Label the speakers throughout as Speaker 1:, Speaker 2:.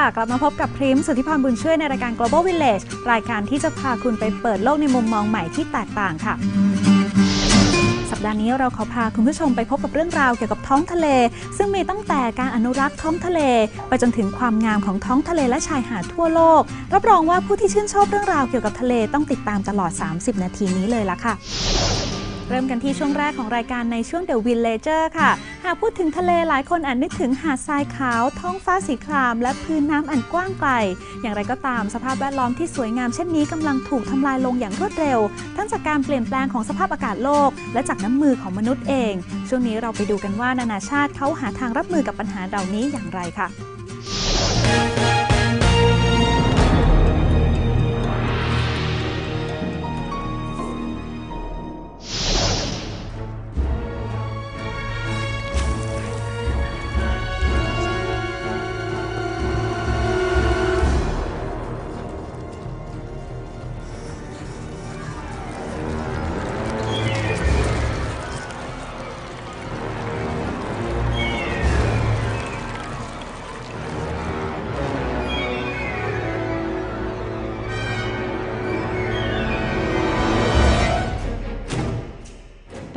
Speaker 1: ค่ะ กลับมาพบกับพริมสุทธิพรบุญช่วยในรายการ Global Village รายการที่จะพาคุณไปเปิดโลกในมุมมองใหม่ที่แตกต่างค่ะ สัปดาห์นี้เราขอพาคุณผู้ชมไปพบกับเรื่องราวเกี่ยวกับท้องทะเล ซึ่งมีตั้งแต่การอนุรักษ์ท้องทะเล ไปจนถึงความงามของท้องทะเลและชายหาดทั่วโลก รับรองว่าผู้ที่ชื่นชอบเรื่องราวเกี่ยวกับทะเลต้องติดตามตลอด 30 นาทีนี้เลยละค่ะ เริ่มกันที่ช่วงแรกของรายการในช่วง The Villager ค่ะ หากพูดถึงทะเลหลายคนอาจนึกถึงหาดทรายขาว ท้องฟ้าสีคราม และพื้นน้ำอันกว้างไกล อย่างไรก็ตามสภาพแวดล้อมที่สวยงามเช่นนี้กำลังถูกทำลายลงอย่างรวดเร็ว ทั้งจากการเปลี่ยนแปลงของสภาพอากาศโลก และจากน้ำมือของมนุษย์เอง ช่วงนี้เราไปดูกันว่านานาชาติเขาหาทางรับมือกับปัญหาเหล่านี้อย่างไรค่ะ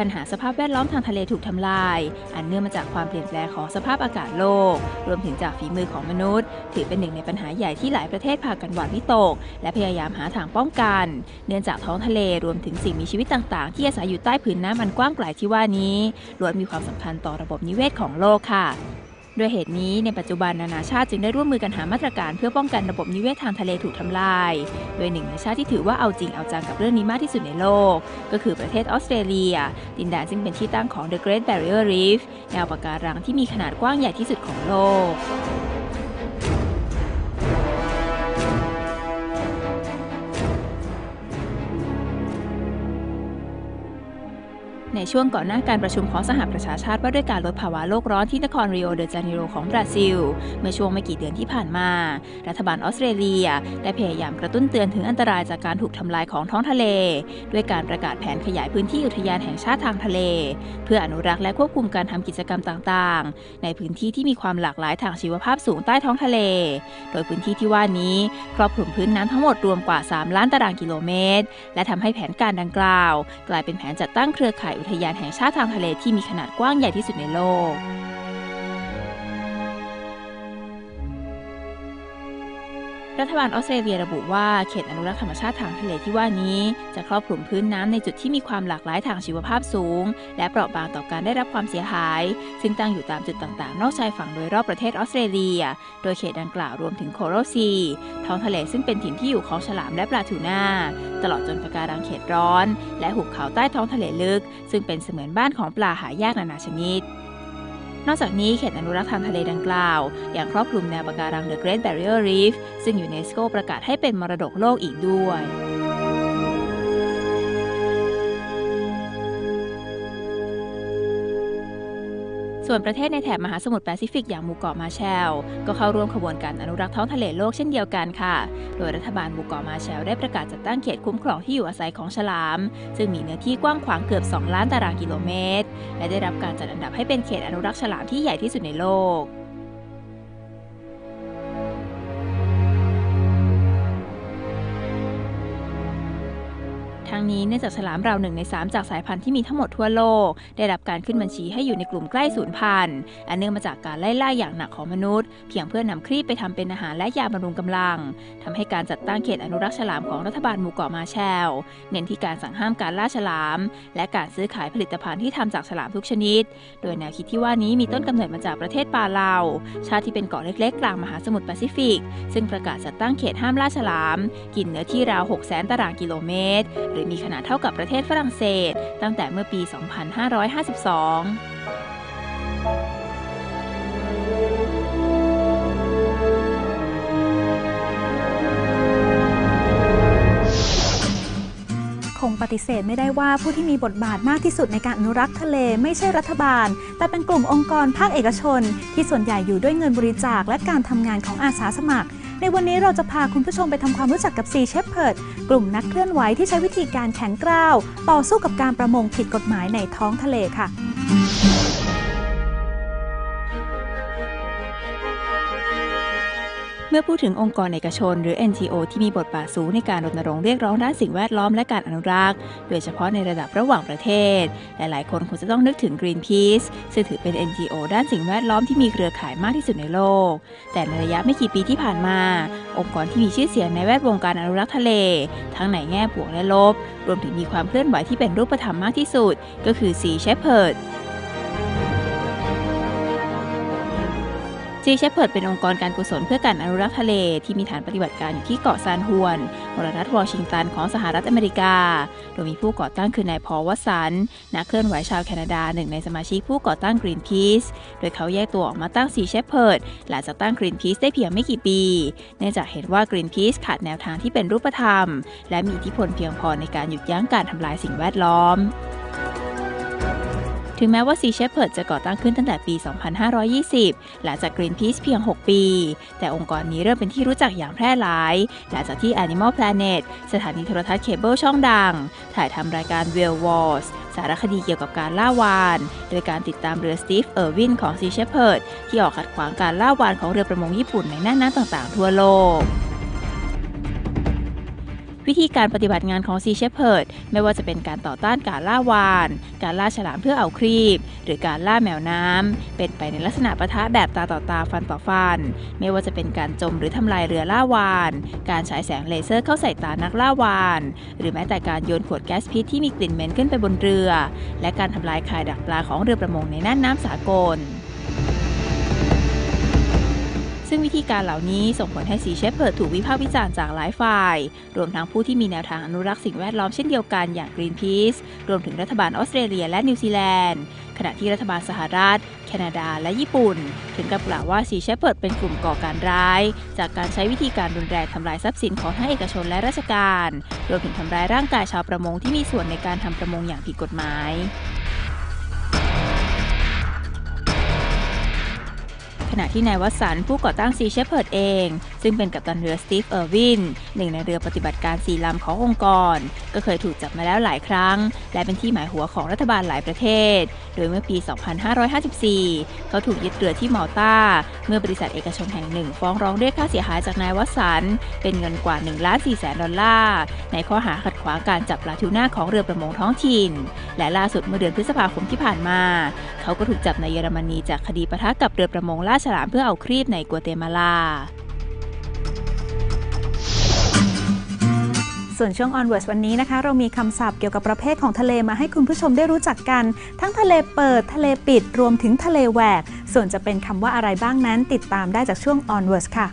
Speaker 2: ปัญหาสภาพแวดล้อมทางทะเลถูกทำลาย อันเนื่องมาจากความเปลี่ยนแปลงของสภาพอากาศโลก รวมถึงจากฝีมือของมนุษย์ ถือเป็นหนึ่งในปัญหาใหญ่ที่หลายประเทศพากันหวาดวิตก และพยายามหาทางป้องกัน เนื่องจากท้องทะเลรวมถึงสิ่งมีชีวิตต่าง ๆ ที่อาศัยอยู่ใต้ผืนน้ำอันกว้างไกลที่ว่านี้ล้วนมีความสำคัญต่อระบบนิเวศของโลกค่ะ ด้วยเหตุนี้ในปัจจุบันนานาชาติจึงได้ร่วมมือกันหามาตรการเพื่อป้องกันระบบนิเวศทางทะเลถูกทำลาย โดยหนึ่งในชาติที่ถือว่าเอาจริงเอาจังกับเรื่องนี้มากที่สุดในโลก ก็คือประเทศออสเตรเลีย ดินแดนซึ่งเป็นที่ตั้งของ The Great Barrier Reef แนวปะการังที่มีขนาดกว้างใหญ่ที่สุดของโลก ในช่วงก่อนหน้าการประชุมของสหประชาชาติว่าด้วยการลดภาวะโลกร้อนที่นครริโอเดจาเนโรของบราซิล เมื่อช่วงไม่กี่เดือนที่ผ่านมา รัฐบาลออสเตรเลีย ได้พยายามกระตุ้นเตือนถึงอันตรายจากการถูกทำลายของท้องทะเล ด้วยการประกาศแผนขยายพื้นที่อุทยานแห่งชาติทางทะเล เพื่ออนุรักษ์และควบคุมการทำกิจกรรมต่างๆ ในพื้นที่ที่มีความหลากหลายทางชีวภาพสูงใต้ท้องทะเล โดยพื้นที่ที่ว่านี้ครอบคลุมพื้นน้ำทั้งหมดรวมกว่า 3 ล้านตารางกิโลเมตร และทำให้แผนการดังกล่าว กลายเป็นแผนจัดตั้งเครือข่ายทยานแห่งชาติทางทะเลที่มีขนาดกว้างใหญ่ที่สุดในโลก รัฐบาลออสเตรเลียระบุว่าเขตอนุรักษ์ธรรมชาติทางทะเลที่ว่านี้ จะครอบคลุมพื้นน้ำในจุดที่มีความหลากหลายทางชีวภาพสูง และเปราะบางต่อการได้รับความเสียหาย ซึ่งตั้งอยู่ตามจุดต่างๆ นอกชายฝั่งโดยรอบประเทศออสเตรเลีย โดยเขตดังกล่าวรวมถึงโคโรซี ท้องทะเลซึ่งเป็นถิ่นที่อยู่ของฉลามและปลาทูน่า ตลอดจนปะการังเขตร้อน และหุบเขาใต้ท้องทะเลลึก ซึ่งเป็นเสมือนบ้านของปลาหายากนานาชนิด นอกจากนี้เขตอนุรักษ์ทางทะเลดังกล่าวยังครอบคลุมแนวปะการัง The Great Barrier Reef ซึ่งยูเนสโกประกาศให้เป็นมรดกโลกอีกด้วย ส่วนประเทศในแถบมหาสมุทรแปซิฟิกอย่างหมู่เกาะมาแชลก็เข้าร่วมขบวนการอนุรักษ์ท้องทะเลโลกเช่นเดียวกันค่ะ โดยรัฐบาลหมู่เกาะมาแชลได้ประกาศจัดตั้งเขตคุ้มครองที่อยู่อาศัยของฉลาม ซึ่งมีเนื้อที่กว้างขวางเกือบ 2 ล้านตารางกิโลเมตร และได้รับการจัดอันดับให้เป็นเขตอนุรักษ์ฉลามที่ใหญ่ที่สุดในโลก งนี้เนื่องจากฉลามราวหนึ่งใน 3 จากสายพันธุ์ที่มีทั้งหมดทั่วโลก ได้รับการขึ้นบัญชีให้อยู่ในกลุ่มใกล้สูญพันธุ์อันเนื่องมาจากการไล่ล่าอย่างหนักของมนุษย์ เพียงเพื่อนำครีบไปทำเป็นอาหารและยาบำรุงกำลังทำให้การจัดตั้งเขตอนุรักษ์ฉลามของรัฐบาลหมู่เกาะมาแชลเน้นที่การสั่งห้ามการล่าฉลาม และการซื้อขายผลิตภัณฑ์ที่ทำจากฉลามทุกชนิด โดยแนวคิดที่ว่านี้มีต้นกำเนิดมาจากประเทศปาเลาชาติที่เป็นเกาะเล็กๆกลางมหาสมุทรแปซิฟิก ซึ่งประกาศจัดตั้งเขตห้ามล่าฉลาม กินเนื้อที่ราว6 0 0 0 0ตารางกิโลเมตร หรือมีขนาดเท่ากับประเทศฝรั่งเศส ตั้งแต่เมื่อปี 2552
Speaker 1: คงปฏิเสธไม่ได้ว่าผู้ที่มีบทบาทมากที่สุดในการอนุรักษ์ทะเลไม่ใช่รัฐบาล แต่เป็นกลุ่มองค์กรภาคเอกชน ที่ส่วนใหญ่อยู่ด้วยเงินบริจาคและการทำงานของอาสาสมัคร ในวันนี้เราจะพาคุณผู้ชมไปทำความรู้จักกับซีเชฟเพิร์ดกลุ่มนักเคลื่อนไหวที่ใช้วิธีการแข็งกร้าว ต่อสู้กับการประมงผิดกฎหมายในท้องทะเลค่ะ
Speaker 2: มื่อพูดถึงองค์กรเอกชน หรือ NGO ที่มีบทบาทสูงในการรณรงค์เรียกร้องด้านสิ่งแวดล้อมและการอนุรักษ์ โดยเฉพาะในระดับระหว่างประเทศ หลายๆ คนคงจะต้องนึกถึง Greenpeace ซึ่งถือเป็น NGO ด้านสิ่งแวดล้อมที่มีเครือข่ายมากที่สุดในโลก แต่ในระยะไม่กี่ปีที่ผ่านมา องค์กรที่มีชื่อเสียงในแวดวงการอนุรักษ์ทะเล ทั้งในแง่บวกและลบ รวมถึงมีความเคลื่อนไหวที่เป็นรูปธรรมมากที่สุด ก็คือ Sea Shepherd ซีเชพเพิดเป็นองค์กรการกุศลเพื่อการอนุรักษ์ทะเล ที่มีฐานปฏิบัติการอยู่ที่เกาะซานฮวนมรรัฐวอชิงตันของสหรัฐอเมริกา โดยมีผู้ก่อตั้งคือนายพอลวัสัน นักเคลื่อนไหวชาวแคนาดาหนึ่งในสมาชิกผู้ก่อตั้ง Greenpeace โดยเขาแยกตัวออกมาตั้งซีเชพเพิดหลังจากตั้ง Greenpeace ได้เพียงไม่กี่ปี เนื่องจากเห็นว่า Greenpeace ขาดแนวทางที่เป็นรูปธรรม และมีอิทธิพลเพียงพอในการหยุดยั้งการทำลายสิ่งแวดล้อม ถึงแม้ว่า Sea Shepherd จะก่อตั้งขึ้นตั้งแต่ปี 2520 หลังจาก Greenpeace เพียง 6 ปี แต่องค์กรนี้เริ่มเป็นที่รู้จักอย่างแพร่หลาย หลังจากที่ Animal Planet สถานีโทรทัศน์เคเบิลช่องดัง ถ่ายทำรายการ Whale Wars สารคดีเกี่ยวกับการล่าวาน โดยการติดตามเรือ Steve Irwin ของ Sea Shepherd ที่ออกขัดขวางการล่าวานของเรือประมงญี่ปุ่นในน่านน้ำต่างๆ ทั่วโลก วิธีการปฏิบัติงานของ Sea Shepherd ไม่ว่าจะเป็นการต่อต้านการล่าวาน การล่าฉลามเพื่อเอาครีบ หรือการล่าแมวน้ำเป็นไปในลักษณะปะทะแบบตาต่อตาฟันต่อฟัน ไม่ว่าจะเป็นการจมหรือทำลายเรือล่าวาน การฉายแสงเลเซอร์เข้าใส่ตานักล่าวาน หรือแม้แต่การโยนขวดแก๊สพิษที่มีกลิ่นเหม็นขึ้นไปบนเรือ และการทำลายข่ายดักปลาของเรือประมงในน่านน้ำสากล ซึ่งวิธีการเหล่านี้ส่งผลให้สีเชฟเพิร์ดถูกวิพากษ์วิจารณ์จากหลายฝ่าย รวมทั้งผู้ที่มีแนวทางอนุรักษ์สิ่งแวดล้อมเช่นเดียวกันอย่าง Greenpeace รวมถึงรัฐบาลออสเตรเลียและนิวซีแลนด์ ขณะที่รัฐบาลสหรัฐ แคนาดา และญี่ปุ่น ถึงกับกล่าวว่าสีเชฟเพิร์ดเป็นกลุ่มก่อการร้าย จากการใช้วิธีการรุนแรงทำลายทรัพย์สินของทั้งเอกชนและราชการ รวมถึงทำร้ายร่างกายชาวประมงที่มีส่วนในการทำประมงอย่างผิดกฎหมาย ขณะที่นายวัสันผู้ก่อตั้งซีเชฟเพิร์ดเอง ซึ่งเป็นกัปตันเรือสตีฟเออร์วินหนึ่งในเรือปฏิบัติการสี่ลำขององค์กร ก็เคยถูกจับมาแล้วหลายครั้ง และเป็นที่หมายหัวของรัฐบาลหลายประเทศ โดยเมื่อปี 2554 เขาถูกยึดเรือที่มัลตาเมื่อบริษัทเอกชนแห่งหนึ่ง ฟ้องร้องเรียกค่าเสียหายจากนายวัสันเป็นเงินกว่า1ล้าน4แสนดอลลาร์ในข้อหาขัดขวางการจับปลาทูน่าของเรือประมงท้องถิ่น และล่าสุดเมื่อเดือนพฤษภาคมที่ผ่านมา เขาก็ถูกจับในเยอรมนีจากคดีปะทะกับเรือประมงล่าฉลามเพื่อเอาครีบในกัวเตมาลา
Speaker 1: ส่วนช่วง Onwards วันนี้นะคะ เรามีคำศัพท์เกี่ยวกับประเภทของทะเลมาให้คุณผู้ชมได้รู้จักกัน ทั้งทะเลเปิดทะเลปิดรวมถึงทะเลแหวก ส่วนจะเป็นคำว่าอะไรบ้างนั้น ติดตามได้จากช่วง Onwards ค่ะ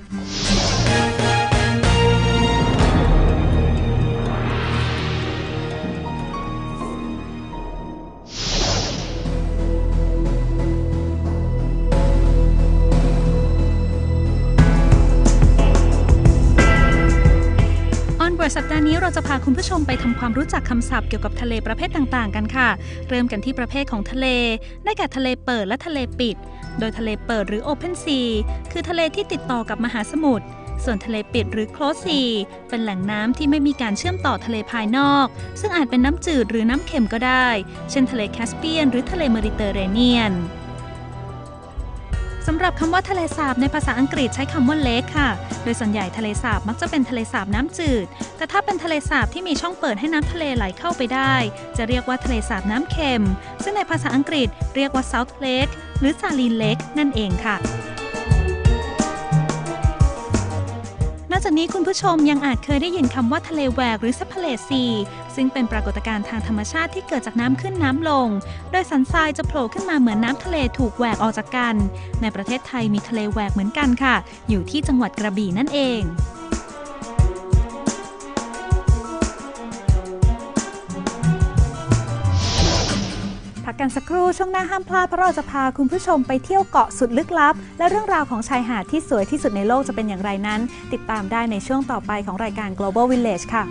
Speaker 1: เวิร์สัปดาห์นี้เราจะพาคุณผู้ชมไปทำความรู้จักคำศัพท์เกี่ยวกับทะเลประเภทต่างๆ กันค่ะ เริ่มกันที่ประเภทของทะเล ได้แก่ทะเลเปิดและทะเลปิด โดยทะเลเปิดหรือ Open Sea คือทะเลที่ติดต่อกับมหาสมุทร ส่วนทะเลปิดหรือ Closed Sea เป็นแหล่งน้ำที่ไม่มีการเชื่อมต่อทะเลภายนอก ซึ่งอาจเป็นน้ำจืดหรือน้ำเค็มก็ได้ เช่นทะเลแคสเปียน หรือทะเลเมดิเตอร์เรเนียน สำหรับคำว่าทะเลสาบในภาษาอังกฤษใช้คำว่า lake ค่ะ โดยส่วนใหญ่ทะเลสาบมักจะเป็นทะเลสาบน้ำจืด แต่ถ้าเป็นทะเลสาบที่มีช่องเปิดให้น้ำทะเลไหลเข้าไปได้ จะเรียกว่าทะเลสาบน้ำเค็ม ซึ่งในภาษาอังกฤษเรียกว่า South Lake หรือ Saline Lake นั่นเองค่ะ อกจากนี้คุณผู้ชมยังอาจเคยได้ยินคำว่าทะเลแหวกหรือซัพเพลซีซึ่งเป็นปรากฏการณ์ทางธรรมชาติที่เกิดจากน้ำขึ้นน้ำลง โดยสันทรายจะโผล่ขึ้นมาเหมือนน้ำทะเลถูกแหวกออกจากกัน ในประเทศไทยมีทะเลแหวกเหมือนกันค่ะ อยู่ที่จังหวัดกระบี่นั่นเอง กันสักครู่ช่วงหน้าห้ามพลาดเพราะเราจะพาคุณผู้ชมไปเที่ยวเกาะสุดลึกลับ และเรื่องราวของชายหาดที่สวยที่สุดในโลกจะเป็นอย่างไรนั้น ติดตามได้ในช่วงต่อไปของรายการ Global Village ค่ะ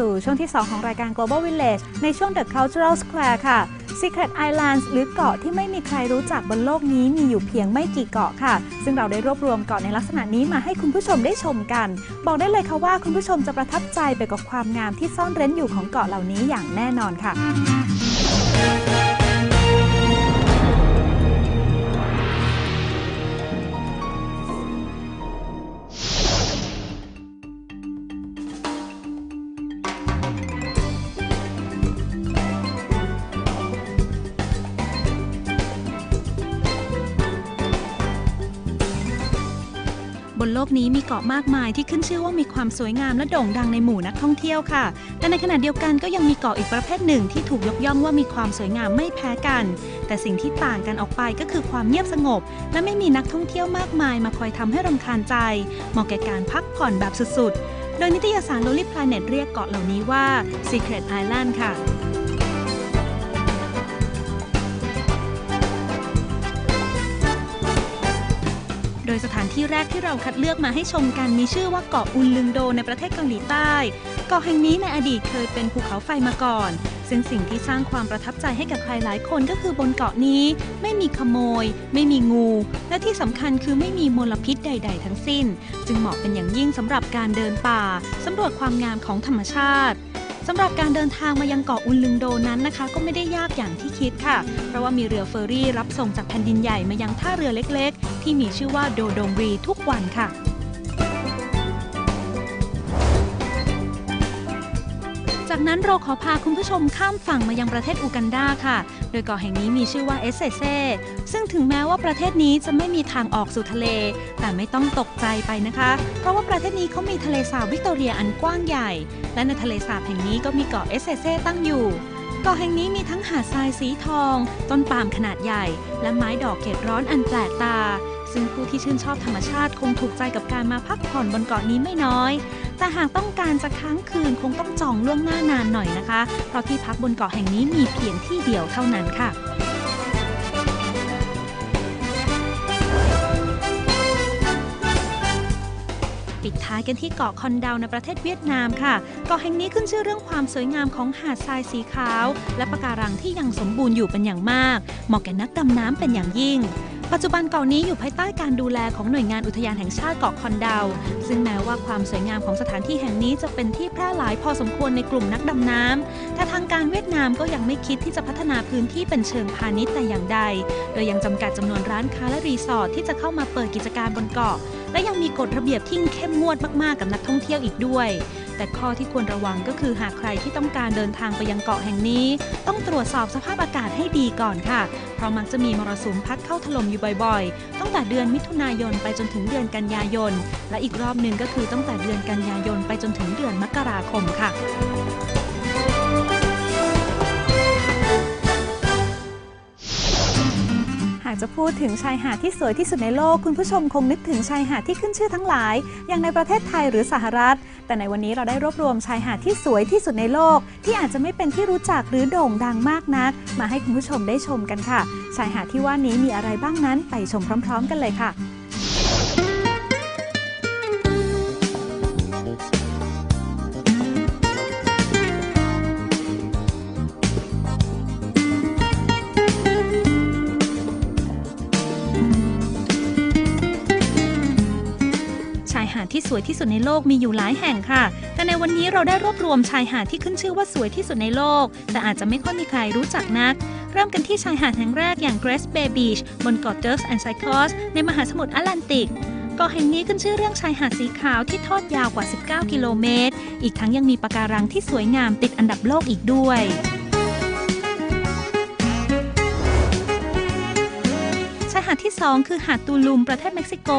Speaker 1: สู่ช่วงที่ 2 ของรายการ Global Village ในช่วง The Cultural Square ค่ะ Secret Islands หรือเกาะที่ไม่มีใครรู้จักบนโลกนี้มีอยู่เพียงไม่กี่เกาะค่ะ ซึ่งเราได้รวบรวมเกาะในลักษณะนี้มาให้คุณผู้ชมได้ชมกัน บอกได้เลยค่ะว่าคุณผู้ชมจะประทับใจไปกับความงามที่ซ่อนเร้นอยู่ของเกาะเหล่านี้อย่างแน่นอนค่ะ กนี้มีเกาะมากมายที่ขึ้นชื่อว่ามีความสวยงามและโด่งดังในหมู่นักท่องเที่ยวค่ะ แต่ในขณะเดียวกันก็ยังมีเกาะอีกประเภทหนึ่งที่ถูกยกย่องว่ามีความสวยงามไม่แพ้กัน แต่สิ่งที่ต่างกันออกไปก็คือความเงียบสงบ และไม่มีนักท่องเที่ยวมากมาย มาคอยทำให้รำคาญใจเหมาะแก่การพักผ่อนแบบสุดๆ โดยนิตยสาร Lonely Planet เรียกเกาะเหล่านี้ว่า Secret Island ค่ะ ดยสถานที่แรกที่เราคัดเลือกมาให้ชมกันมีชื่อว่าเกาะอุนลึงโดในประเทศเกาหลีใต้ เกาะแห่งนี้ในอดีตเคยเป็นภูเขาไฟมาก่อน ซึ่งสิ่งที่สร้างความประทับใจให้กับใครหลายคนก็คือบนเกาะนี้ ไม่มีขโมย ไม่มีงู และที่สำคัญคือไม่มีมลพิษใด ๆ ทั้งสิ้น จึงเหมาะเป็นอย่างยิ่งสำหรับการเดินป่าสำรวจความงามของธรรมชาติ สำหรับการเดินทางมายังเกาะอุนลึงโดนั้นนะคะ ก็ไม่ได้ยากอย่างที่คิดค่ะ เพราะว่ามีเรือเฟอร์รี่รับส่งจากแผ่นดินใหญ่มายังท่าเรือเล็ก ๆ ที่มีชื่อว่าโดดงรีทุกวันค่ะ จากนั้นเราขอพาคุณผู้ชมข้ามฝั่งมายังประเทศอูกันดาค่ะ โดยเกาะแห่งนี้มีชื่อว่าเอสเซเซซึ่งถึงแม้ว่าประเทศนี้จะไม่มีทางออกสู่ทะเล แต่ไม่ต้องตกใจไปนะคะ เพราะว่าประเทศนี้เขามีทะเลสาบวิกตอเรียอันกว้างใหญ่ และในทะเลสาบแห่งนี้ก็มีเกาะเอสเซเซตั้งอยู่เกาะแห่งนี้มีทั้งหาดทรายสีทอง ต้นปาล์มขนาดใหญ่ และไม้ดอกเกตร้อนอันแปลกตา ซึ่งผู้ที่ชื่นชอบธรรมชาติคงถูกใจกับการมาพักผ่อนบนเกาะนี้ไม่น้อย แต่หากต้องการจะค้างคืนคงต้องจองล่วงหน้านานหน่อยนะคะ เพราะที่พักบนเกาะแห่งนี้มีเพียงที่เดียวเท่านั้นค่ะปิดท้ายกันที่เกาะคอนดาวในประเทศเวียดนามค่ะ เกาะแห่งนี้ขึ้นชื่อเรื่องความสวยงามของหาดทรายสีขาว และปะการังที่ยังสมบูรณ์อยู่เป็นอย่างมาก เหมาะแก่นักดำน้ำเป็นอย่างยิ่ง ปัจจุบันเกาะนี้อยู่ภายใต้การดูแลของหน่วยงานอุทยานแห่งชาติเกาะคอนดาว ซึ่งแม้ว่าความสวยงามของสถานที่แห่งนี้จะเป็นที่แพร่หลายพอสมควรในกลุ่มนักดำน้ำแต่ทางการเวียดนามก็ยังไม่คิดที่จะพัฒนาพื้นที่เป็นเชิงพาณิชย์แต่อย่างใด โดยยังจำกัดจำนวนร้านค้าและรีสอร์ทที่จะเข้ามาเปิดกิจการบนเกาะ และยังมีกฎระเบียบที่เข้มงวดมากๆกับนักท่องเที่ยวอีกด้วย แต่ข้อที่ควรระวังก็คือหากใครที่ต้องการเดินทางไปยังเกาะแห่งนี้ ต้องตรวจสอบสภาพอากาศให้ดีก่อนค่ะ เพราะมักจะมีมรสุมพัดเข้าถล่มอยู่บ่อยๆ ตั้งแต่เดือนมิถุนายนไปจนถึงเดือนกันยายน และอีกรอบหนึ่งก็คือตั้งแต่เดือนกันยายนไปจนถึงเดือนมกราคมค่ะ จะพูดถึงชายหาดที่สวยที่สุดในโลก คุณผู้ชมคงนึกถึงชายหาดที่ขึ้นชื่อทั้งหลาย อย่างในประเทศไทยหรือสหรัฐ แต่ในวันนี้เราได้รวบรวมชายหาดที่สวยที่สุดในโลก ที่อาจจะไม่เป็นที่รู้จักหรือโด่งดังมากนัก มาให้คุณผู้ชมได้ชมกันค่ะ ชายหาดที่ว่านี้มีอะไรบ้างนั้นไปชมพร้อม ๆ กันเลยค่ะ ที่สวยที่สุดในโลกมีอยู่หลายแห่งค่ะ แต่ในวันนี้เราได้รวบรวมชายหาดที่ขึ้นชื่อว่าสวยที่สุดในโลก แต่อาจจะไม่ค่อยมีใครรู้จักนัก เริ่มกันที่ชายหาดแห่งแรกอย่าง Grace Bay Beach บนเกาะ Turks and Caicos ในมหาสมุทรแอตแลนติกเกาะแห่งนี้ขึ้นชื่อเรื่องชายหาดสีขาวที่ทอดยาวกว่า 19 กิโลเมตร อีกทั้งยังมีปะการังที่สวยงามติดอันดับโลกอีกด้วย 2 คือหาดตูลุมประเทศเม็กซิโก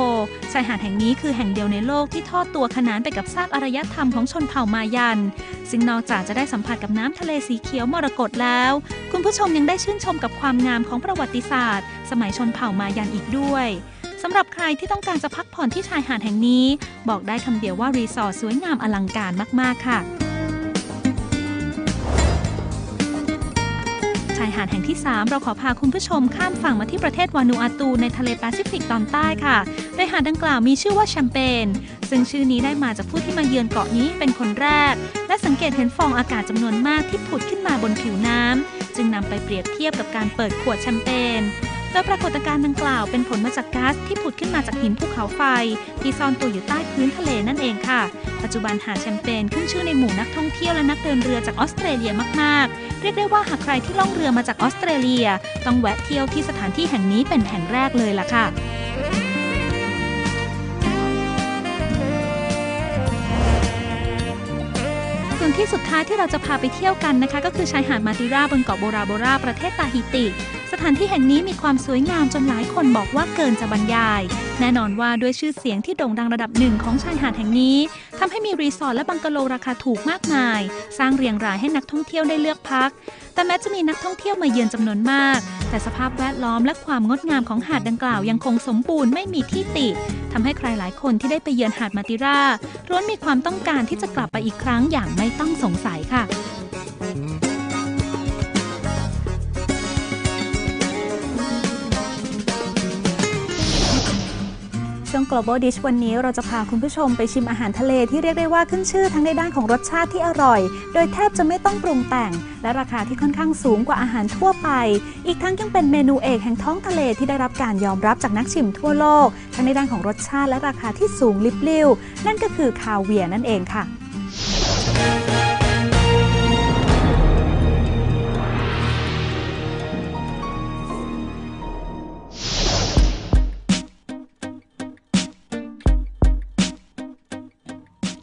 Speaker 1: ชายหาดแห่งนี้คือแห่งเดียวในโลกที่ทอดตัวขนานไปกับซากอารยธรรมของชนเผ่ามายัน ซึ่งนอกจากจะได้สัมผัสกับน้ำทะเลสีเขียวมรกตแล้ว คุณผู้ชมยังได้ชื่นชมกับความงามของประวัติศาสตร์ สมัยชนเผ่ามายันอีกด้วยสำหรับใครที่ต้องการจะพักผ่อนที่ชายหาดแห่งนี้ บอกได้คำเดียวว่ารีสอร์ทสวยงามอลังการมาก ๆ ค่ะารแห่งที่ 3 เราขอพาคุณผู้ชมข้ามฝั่งมาที่ประเทศวานูอาตูในทะเลแปซิฟิกตอนใต้ค่ะโดยหาดดังกล่าวมีชื่อว่าแชมเปญซึ่งชื่อนี้ได้มาจากผู้ที่มาเยือนเกาะนี้เป็นคนแรก และสังเกตเห็นฟองอากาศจำนวนมากที่ผุดขึ้นมาบนผิวน้ำจึงนำไปเปรียบเทียบกับการเปิดขวดแชมเปญ โดยปรากฏการณ์ดังกล่าวเป็นผลมาจากก๊าซที่ผุดขึ้นมาจากหินภูเขาไฟ ที่ซ่อนตัวอยู่ใต้พื้นทะเลนั่นเองค่ะ ปัจจุบันหาดแชมเปญขึ้นชื่อในหมู่นักท่องเที่ยวและนักเดินเรือจากออสเตรเลียมาก ๆ เรียกได้ว่าหากใครที่ล่องเรือมาจากออสเตรเลีย ต้องแวะเที่ยวที่สถานที่แห่งนี้เป็นแห่งแรกเลยล่ะค่ะส่วนที่สุดท้ายที่เราจะพาไปเที่ยวกันนะคะ ก็คือชายหาดมาติราบนเกาะโบราโบราประเทศตาฮิติ ถานที่แห่งนี้มีความสวยงามจนหลายคนบอกว่าเกินจะบรรยาย แน่นอนว่าด้วยชื่อเสียงที่โด่งดังระดับหนึ่งของชายหาดแห่งนี้ทำให้มีรีสอร์ทและบังกะโลราคาถูกมากมาย สร้างเรียงรายให้นักท่องเที่ยวได้เลือกพัก แต่แม้จะมีนักท่องเที่ยวมาเยือนจำนวนมาก แต่สภาพแวดล้อมและความงดงามของหาดดังกล่าวยังคงสมบูรณ์ไม่มีที่ติทำให้ใครหลายคนที่ได้ไปเยือนหาดมาติราล้วนมีความต้องการที่จะกลับไปอีกครั้งอย่างไม่ต้องสงสัยค่ะ global dish วันนี้เราจะพาคุณผู้ชมไปชิมอาหารทะเลที่เรียกได้ว่าขึ้นชื่อทั้งในด้านของรสชาติที่อร่อย โดยแทบจะไม่ต้องปรุงแต่ง และราคาที่ค่อนข้างสูงกว่าอาหารทั่วไป อีกทั้งยังเป็นเมนูเอกแห่งท้องทะเลที่ได้รับการยอมรับจากนักชิมทั่วโลก ทั้งในด้านของรสชาติและราคาที่สูงลิบลิ่วนั่นก็คือคาเวียร์นั่นเองค่ะ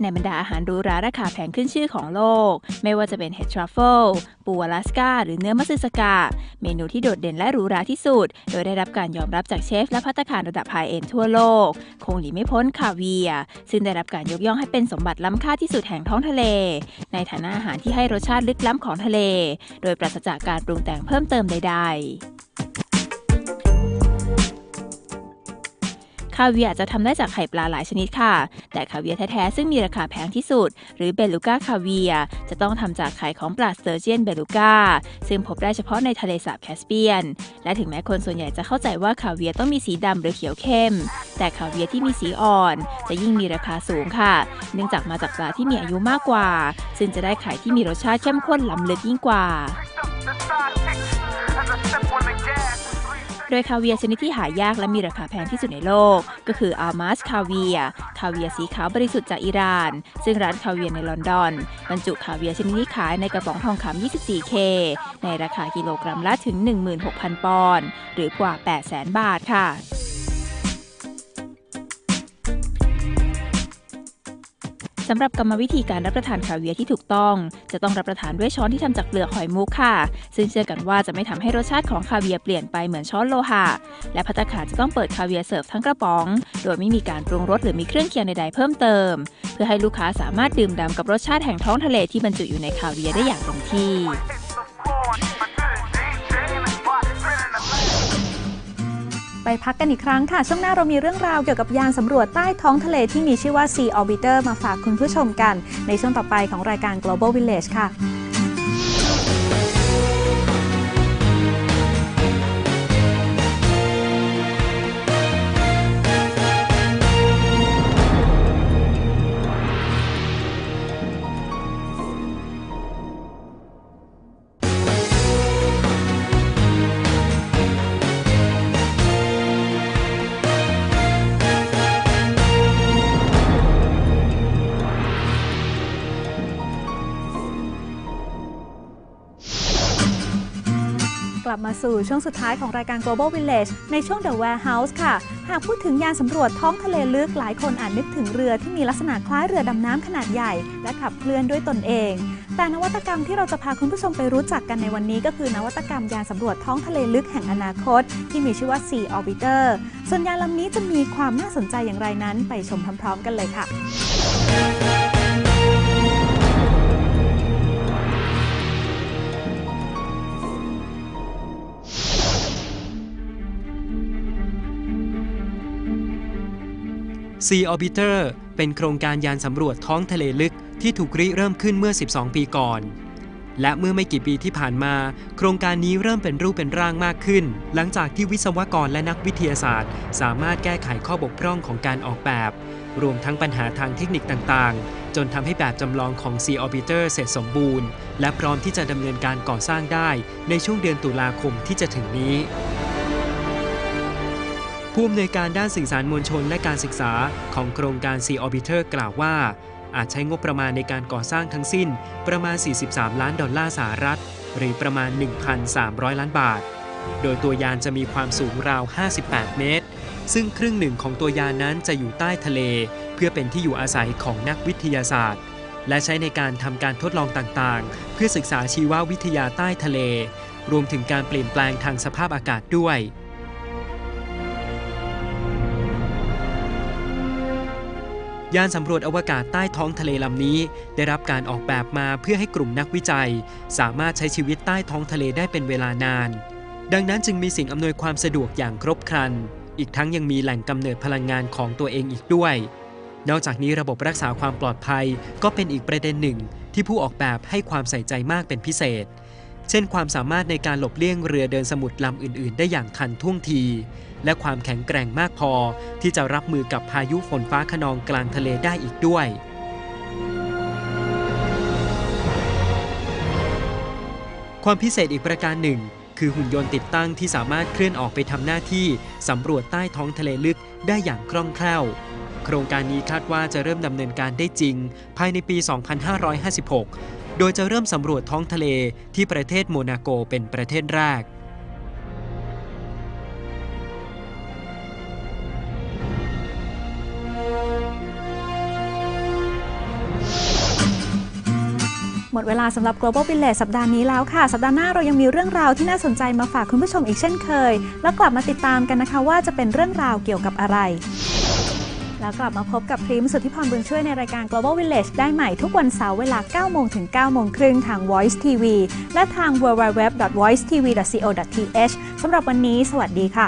Speaker 2: ในบรรดาอาหารหรูหราราคาแพงขึ้นชื่อของโลก ไม่ว่าจะเป็นเห็ดทรัฟเฟิลปูอลาสกาหรือเนื้อมัสสกา เมนูที่โดดเด่นและหรูหราที่สุด โดยได้รับการยอมรับจากเชฟและพัตตาคารระดับไฮเอ็นทั่วโลก คงหลีไม่พ้นคาเวีย ซึ่งได้รับการยกย่องให้เป็นสมบัติล้ำค่าที่สุดแห่งท้องทะเล ในฐานะอาหารที่ให้รสชาติลึกล้ำของทะเล โดยปราศจากการปรุงแต่งเพิ่มเติมใด ๆ คาเวียจะทำได้จากไข่ปลาหลายชนิดค่ะ แต่คาเวียแท้ๆซึ่งมีราคาแพงที่สุด หรือเบลูก้าคาเวียจะต้องทำจากไข่ของปลาสเตอร์เจียนเบลูก้าซึ่งพบได้เฉพาะในทะเลสาบแคสเปียน และถึงแม้คนส่วนใหญ่จะเข้าใจว่าคาเวียต้องมีสีดำหรือเขียวเข้ม แต่คาเวียที่มีสีอ่อน จะยิ่งมีราคาสูงค่ะ เนื่องจากมาจากปลาที่มีอายุมากกว่า ซึ่งจะได้ไข่ที่มีรสชาติเข้มข้นล้ำลึกยิ่งกว่า โดยคาเวียชนิดที่หายากและมีราคาแพงที่สุดในโลก ก็คืออัลมาสคาเวีย คาเวียสีขาวบริสุทธิ์จากอิหร่าน ซึ่งร้านคาเวียในลอนดอน บรรจุคาเวียชนิดนี้ขายในกระป๋องทองคำ 24K ในราคากิโลกรัมละถึง 16,000 ปอนด์หรือกว่า 800,000 บาทค่ะ สำหรับกรรมวิธีการรับประทานคาเวียที่ถูกต้อง จะต้องรับประทานด้วยช้อนที่ทำจากเปลือกหอยมุกค่ะ ซึ่งเชื่อกันว่าจะไม่ทำให้รสชาติของคาเวียเปลี่ยนไปเหมือนช้อนโลหะ และพัตตาคาจะต้องเปิดคาเวียเสิร์ฟทั้งกระป๋อง โดยไม่มีการปรุงรสหรือมีเครื่องเคียงใดๆเพิ่มเติม เพื่อให้ลูกค้าสามารถดื่มด่ำกับรสชาติแห่งท้องทะเลที่บรรจุอยู่ในคาเวียได้อย่างเต็มที่
Speaker 1: ไปพักกันอีกครั้งค่ะ ช่วงหน้าเรามีเรื่องราวเกี่ยวกับยานสำรวจใต้ท้องทะเลที่มีชื่อว่า Sea Orbiter มาฝากคุณผู้ชมกัน ในช่วงต่อไปของรายการ Global Village ค่ะ บมาสู่ช่วงสุดท้ายของรายการ Global Village ในช่วง The Warehouse ค่ะ หากพูดถึงยานสำรวจท้องทะเลลึกหลายคนอาจนึกถึงเรือที่มีลักษณะคล้ายเรือดำน้ำขนาดใหญ่ และขับเคลื่อนด้วยตนเอง แต่นวัตกรรมที่เราจะพาคุณผู้ชมไปรู้จักกันในวันนี้ ก็คือนวัตกรรมยานสำรวจท้องทะเลลึกแห่งอนาคต ที่มีชื่อว่า Sea Orbiter ส่วนยานลำนี้จะมีความน่าสนใจอย่างไรนั้น ไปชมพร้อมๆ กันเลยค่ะ
Speaker 3: Sea Orbiter เป็นโครงการยานสำรวจท้องทะเลลึกที่ถูกริเริ่มขึ้นเมื่อ 12 ปีก่อน และเมื่อไม่กี่ปีที่ผ่านมา โครงการนี้เริ่มเป็นรูปเป็นร่างมากขึ้น หลังจากที่วิศวกรและนักวิทยาศาสตร์ สามารถแก้ไขข้อบกพร่องของการออกแบบ รวมทั้งปัญหาทางเทคนิคต่างๆ จนทำให้แบบจำลองของ Sea Orbiter เสร็จสมบูรณ์ และพร้อมที่จะดำเนินการก่อสร้างได้ในช่วงเดือนตุลาคมที่จะถึงนี้ ผู้อำนวยการด้านสื่อสารมวลชนและการศึกษาของโครงการ Sea Orbiter กล่าวว่า อาจใช้งบประมาณในการก่อสร้างทั้งสิ้นประมาณ 43 ล้านดอลลาร์สหรัฐ หรือประมาณ 1,300 ล้านบาท โดยตัวยานจะมีความสูงราว 58 เมตร ซึ่งครึ่งหนึ่งของตัวยานนั้นจะอยู่ใต้ทะเล เพื่อเป็นที่อยู่อาศัยของนักวิทยาศาสตร์ และใช้ในการทำการทดลองต่างๆ เพื่อศึกษาชีววิทยาใต้ทะเล รวมถึงการเปลี่ยนแปลงทางสภาพอากาศด้วย ยานสำรวจอวกาศใต้ท้องทะเลลำนี้ ได้รับการออกแบบมาเพื่อให้กลุ่มนักวิจัย สามารถใช้ชีวิตใต้ท้องทะเลได้เป็นเวลานาน ดังนั้นจึงมีสิ่งอำนวยความสะดวกอย่างครบครัน อีกทั้งยังมีแหล่งกำเนิดพลังงานของตัวเองอีกด้วย นอกจากนี้ระบบรักษาความปลอดภัยก็เป็นอีกประเด็นหนึ่ง ที่ผู้ออกแบบให้ความใส่ใจมากเป็นพิเศษ เช่น ความสามารถในการหลบเลี่ยงเรือเดินสมุทรลำอื่น ๆ ได้อย่างทันท่วงที และความแข็งแกร่งมากพอ ที่จะรับมือกับพายุฝนฟ้าขนองกลางทะเลได้อีกด้วยความพิเศษอีกประการหนึ่ง คือหุ่นยนต์ติดตั้งที่สามารถเคลื่อนออกไปทำหน้าที่สำรวจใต้ท้องทะเลลึกได้อย่างคล่องแคล่ว โครงการนี้คาดว่าจะเริ่มดำเนินการได้จริง ภายในปี 2556 โดยจะเริ่มสำรวจท้องทะเลที่ประเทศโมนาโกเป็นประเทศแรก
Speaker 1: หมดเวลาสำหรับ Global Village สัปดาห์นี้แล้วค่ะ สัปดาห์หน้าเรายังมีเรื่องราวที่น่าสนใจมาฝากคุณผู้ชมอีกเช่นเคย แล้วกลับมาติดตามกันนะคะว่าจะเป็นเรื่องราวเกี่ยวกับอะไร แล้วกลับมาพบกับพริมสุทธิพรบุญช่วยในรายการ Global Village ได้ใหม่ทุกวันเสาร์เวลา 9 โมงถึง 9 โมงครึ่งทาง Voice TV และทาง www.voicetv.co.th สำหรับวันนี้ สวัสดีค่ะ